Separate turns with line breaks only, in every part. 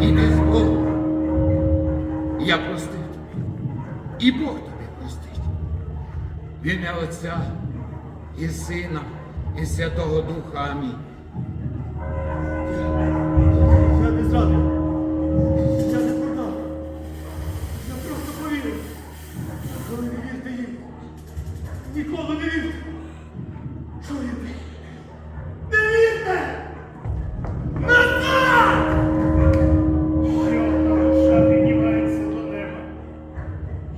І з Богом. Я простив тобі. І Бог тобі простить. В ім'я Отця і Сина, і Святого Духа. Амінь.
Я не зрадив. Я не продав. Я просто повірив. Коли не вірте їм. Ніколи не вірте.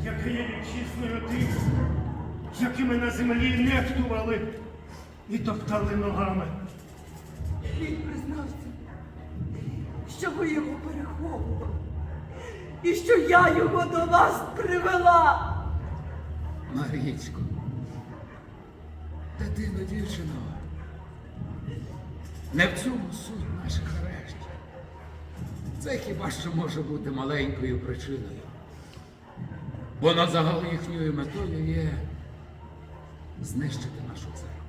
Яке є вітчизною тих, якими на землі нехтували і топтали ногами.
Він признався, що ви його переховували. І що я його до вас привела.
Марічко, дитино, дівчино, не в цьому суть наших арештів. Це хіба що може бути маленькою причиною. Бо на загал їхньою метою є знищити нашу церкву.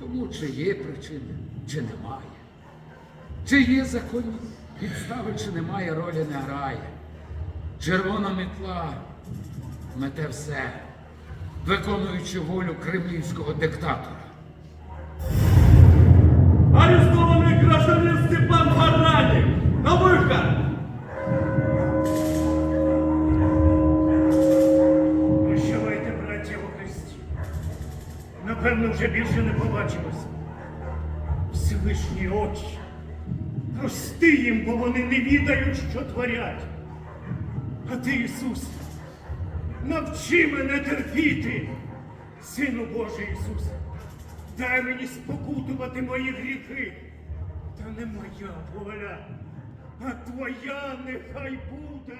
Тому чи є причини, чи немає. Чи є законні підстави, чи немає ролі не грає. Червона мітла мете все, виконуючи волю кремлівського диктатора.
Арестований гражданин Степан Гаранів!
Напевно, вже більше не побачимося. Всевишні очі. Прости їм, бо вони не відають, що творять. А ти, Ісус, навчи мене терпіти, Сину Божий Ісус. Дай мені спокутувати мої гріхи. Та не моя воля, а твоя нехай буде.